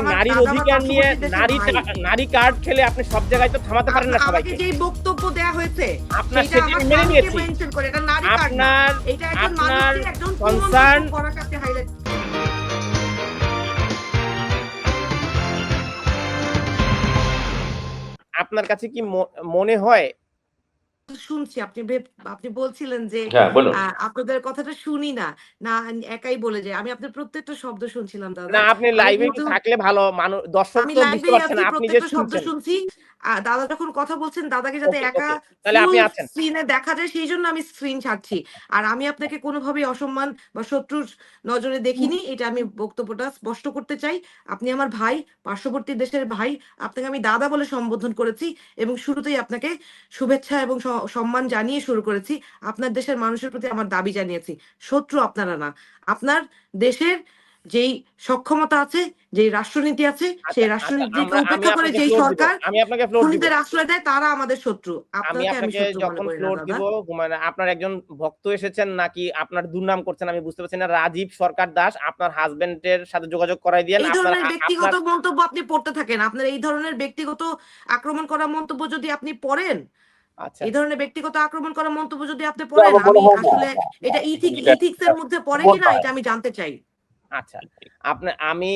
আপনি নারীর অধিকার নিয়ে নারী নারী কার্ড খেলে আপনি সব জায়গায় তো থামাতে পারেন না সবাইকে। যে বক্তব্য দেয়া হয়েছে আপনার সেটি মেনে নিয়েছি। আপনার আপনার হাইলাইট আপনার কাছে কি মনে হয় শুনছি আপনি আপনি বলছিলেন যে হ্যাঁ আপনাদের কথাটা শুনি না না একাই বলে যায়। আমি আপনার প্রত্যেকটা শব্দ শুনছিলাম দাদা। না আপনি লাইভে থাকলে ভালো মানুষ দর্শক আমি তো লাইভে বুঝতে পারছেন আপনি যে প্রত্যেকটা শব্দ শুনছি। দাদা যখন কথা বলছেন দাদাকে যাতে একা তাহলে আপনি আছেন। স্ক্রিনে দেখা যায় সেই জন্য আমি স্ক্রিন ছাড়ছি। আর আমি আপনাকে কোনোভাবেই অসম্মান বা শত্রুর নজরে দেখিনি এটা আমি বক্তব্যটা স্পষ্ট করতে চাই। আপনি আমার ভাই পার্শ্ববর্তী দেশের ভাই আপনাকে আমি দাদা বলে সম্বোধন করেছি এবং শুরুতেই আপনাকে শুভেচ্ছা এবং স- সম্মান জানিয়ে শুরু করেছি আপনার দেশের মানুষের প্রতি আমার দাবি জানিয়েছি। শত্রু আপনারা না। আপনার দেশের যেই সক্ষমতা আছে যেই রাষ্ট্রনীতি আছে সেই আচ্ছা, রাষ্ট্রনীতিকে উপেক্ষা করে যেই সরকার আমি আপনাকে ফ্লোর দিব। খুনিদের আশ্রয় দেয় তারা আমাদের শত্রু। আমি আপনাকে আমি যখন ফ্লোর দিব মানে আপনার একজন ভক্ত এসেছেন নাকি আপনার দুর্নাম করছেন আমি বুঝতে পারছি না রাজীব সরকার দাস আপনার হাজবেন্ডের সাথে যোগাযোগ করাই দিয়েন এই আপনার ধরনের ব্যক্তিগত মন্তব্য আপনি পড়তে থাকেন। আপনার এই ধরনের ব্যক্তিগত আক্রমণ করা মন্তব্য যদি আপনি পড়েন আচ্ছা এই ধরনের ব্যক্তিগত আক্রমণ করা মন্তব্য যদি আপনি পড়েন আমি আসলে এটা ইথিক ইথিক্স এর মধ্যে পড়ে কিনা এটা আমি জানতে চাই। আচ্ছা আপনি আমি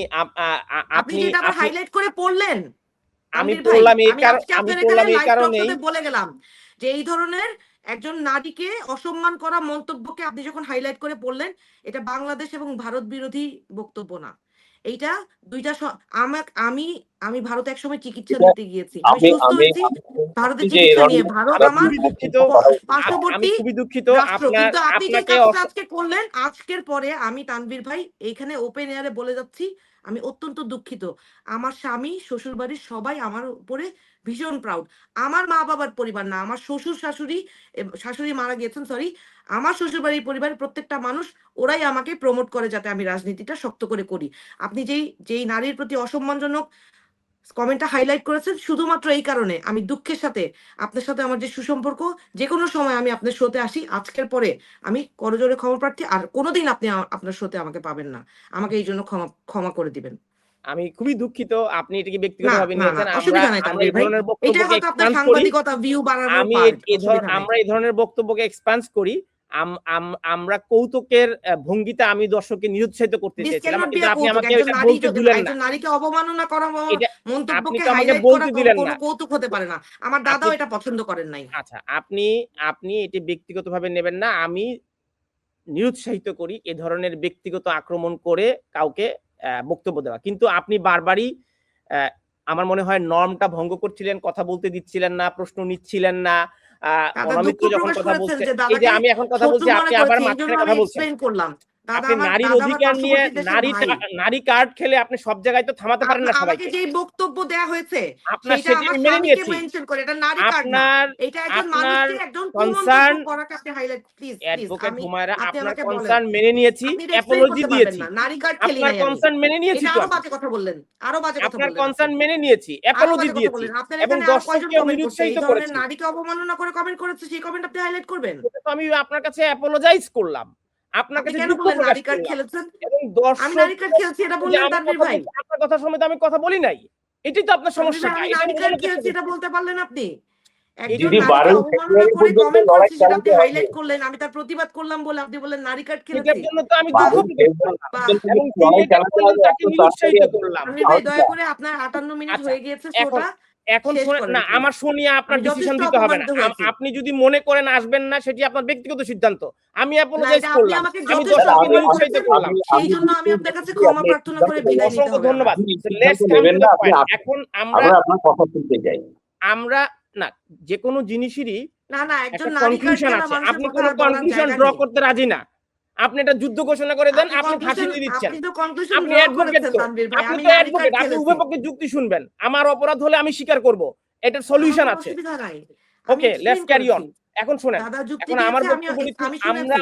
আপনি যেটা হাইলাইট করে পড়লেন আমি বললাম এই কারণ আমি বললাম এই কারণেই বলে গেলাম যে এই ধরনের একজন নারীকে অসম্মান করা মন্তব্যকে আপনি যখন হাইলাইট করে পড়লেন এটা বাংলাদেশ এবং ভারত বিরোধী বক্তব্য না। এইটা দুইটা আমি আমি ভারতে একসময় চিকিৎসা এটা নিতে গিয়েছি। আমি আমি সুস্থ হয়েছি ভারতে চিকিৎসা নিয়ে। ভারত আমার দুঃখিত প- আমি পার্শ্ববর্তী খুবই দুঃখিত। রাষ্ট্র আপনার কিন্তু আপনি যে কাজটা আজকে করলেন আজকের পরে আমি তানভীর ভাই এইখানে ওপেন এয়ারে বলে যাচ্ছি আমি অত্যন্ত দুঃখিত। আমার স্বামী শ্বশুর বাড়ির সবাই আমার উপরে ভীষণ প্রাউড আমার মা বাবার পরিবার না আমার শ্বশুর শাশুড়ি শাশুড়ি মারা গিয়েছেন সরি আমার শ্বশুর বাড়ির পরিবারের প্রত্যেকটা মানুষ ওরাই আমাকে প্রমোট করে যাতে আমি রাজনীতিটা শক্ত করে করি। আপনি যেই যেই নারীর প্রতি অসম্মানজনক কমেন্টটা হাইলাইট করেছেন শুধুমাত্র এই কারণে। আমি দুঃখের সাথে আপনার সাথে আমার যে সুসম্পর্ক যে কোনো সময় আমি আপনার শোতে আসি। আজকের পরে আমি করজোরে ক্ষমা প্রার্থী আর কোনোদিন আপনি আপনার শোতে আমাকে পাবেন না। আমাকে এই জন্য ক্ষমা ক্ষমা করে দিবেন। আমি খুবই দুঃখিত। আপনি এটাকে ব্যক্তিগতভাবে নিয়েছেন। আমরা এই ধরনের বক্তব্যকে এক্সপান্স করি। আমরা কৌতুকের ভঙ্গিতে আমি দর্শককে নিরুৎসাহিত করতে বি কিন্তু আপনি আমাকে এটা বলতে দিলেন না। নারীকে অবমাননা করা মন্তব্যকে হাইলাইট করা কোনো কৌতুক হতে পারে না। আমার দাদাও এটা পছন্দ করেন নাই। আচ্ছা আপনি আপনি এটি ব্যক্তিগতভাবে নেবেন না। আমি নিরুৎসাহিত করি এ ধরনের ব্যক্তিগত আক্রমণ করে কাউকে বক্তব্য দেওয়া। কিন্তু আপনি বারবারই আহ, আমার মনে হয় নর্মটা ভঙ্গ করছিলেন কথা বলতে দিচ্ছিলেন না প্রশ্ন নিচ্ছিলেন না আহ, দাদা যখন কথা করেছেন বলছে এই যে আমি এখন কথা বলছি আপনি আবার মাঝখানে কথা বলছেন। করলাম। আপনি নারীর অধিকার নিয়ে নারী নারী কার্ড খেলে আপনি সব জায়গায় তো থামাতে পারেন না সবাইকে। যেই বক্তব্য দেয়া হয়েছে আপনার সেটা আমি মেনে নিয়েছি। মেনশন করে এটা নারী কার্ড না। আপনার এটা একজন মানুষকে একজন concern কুমন্তব্য করাকে আপনি highlight please please advocate Humaira আপনার কনসার্ন মেনে নিয়েছি অ্যাপোলজি দিয়েছি। নারী কার্ড খেলি আপনার কনসার্ন মেনে নিয়েছি তো আরও বাজে কথা বললেন আরও বাজে কথা আপনার কনসার্ন মেনে নিয়েছি অ্যাপোলজি দিয়েছি। এবং দর্শককেও কমেন্ট করছে? এই নিরুৎসাহিত করেছি। নারীকে অবমাননা করে কমেন্ট করেছে সেই কমেন্ট আপনি হাইলাইট করবেন? তো আমি আপনার কাছে অ্যাপোলোজাইজ করলাম। আপনার কাছে দুঃখ প্রকাশ নারী কার্ড করলাম। খেলেছেন? আমি দর্শক খেলছি এটা বললেন তানভীর কথা ভাই। আপনার কথা সময় আমি কথা বলি নাই। এটাই তো আপনার সমস্যা। আমি খেলছি এটা বলতে পারলেন আপনি। যদি। হাইলাইট করলেন আমি তার প্রতিবাদ করলাম বলে আপনি বললেন নারী কার্ড তো আমি দয়া আচ্ছা। করে আপনার আটান্ন মিনিট আচ্ছা, হয়ে গিয়েছে শোটা এখন না আমার শুনিয়ে আপনার ডিসিশন দিতে হবে না। আপনি যদি মনে করেন আসবেন না সেটি আপনার ব্যক্তিগত সিদ্ধান্ত। আমি অ্যাপোলোজাইজ করলাম। আমি আমি- নিরুৎসাহিত করেছেন। করলাম। সেই জন্য আমি আপনার কাছে ক্ষমা প্রার্থনা করে বিদায় নিতে অসংখ্য হবে ধন্যবাদ let's come to the point এখন আমরা আমরা আপনার কথা শুনতে চাই। আমরা না যে কোনো জিনিসেরই না না একজন নারী আপনি কোনো কনক্লুশন ড্র করতে রাজি না। আপনি এটা যুদ্ধ ঘোষণা করে দেন আপনি ফাঁসি দিয়ে দিচ্ছেন। আপনি তো conclusion আপনি অ্যাডভোকেট। আপনি তো অ্যাডভোকেট আপনি উভয় পক্ষে যুক্তি শুনবেন। আমার অপরাধ হলে আমি স্বীকার করব। এটা সলিউশন আছে। ওকে লেটস ক্যারি অন এখন শুনেন এখন আমার বক্তব্য আমরা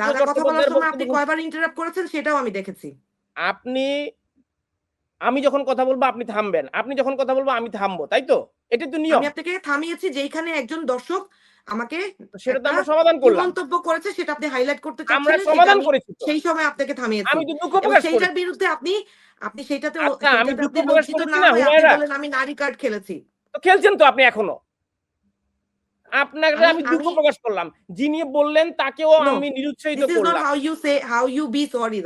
বলার চট্টোপাধ্যায়ের সময় আপনি কয়বার ইন্টারাপ্ট করেছেন সেটাও আমি দেখেছি। আপনি আমি যখন কথা বলব আপনি থামবেন। আপনি যখন কথা বলব আমি থামবো তাই তো? এটা তো নিয়ম। আমি আপনাকে থামিয়েছি যেখানে একজন দর্শক আমাকে সেটা তো আমরা সমাধান করলাম। মন্তব্য করেছে সেটা আপনি হাইলাইট করতে আমরা সমাধান আমি করেছি সেই সময় আপনাকে থামিয়েছি। আমি দুঃখ প্রকাশ সেইটার করেছি। বিরুদ্ধে আপনি আপনি সেটাতে আচ্ছা আমি দুঃখ প্রকাশ করেছি না বলেন আমি নারী কার্ড খেলেছি। তো খেলছেন তো আপনি এখনও? আপনাকে আমি দুঃখ প্রকাশ করলাম। যিনি বললেন তাকেও আমি নিরুৎসাহিত করলাম। How you say how you be sorry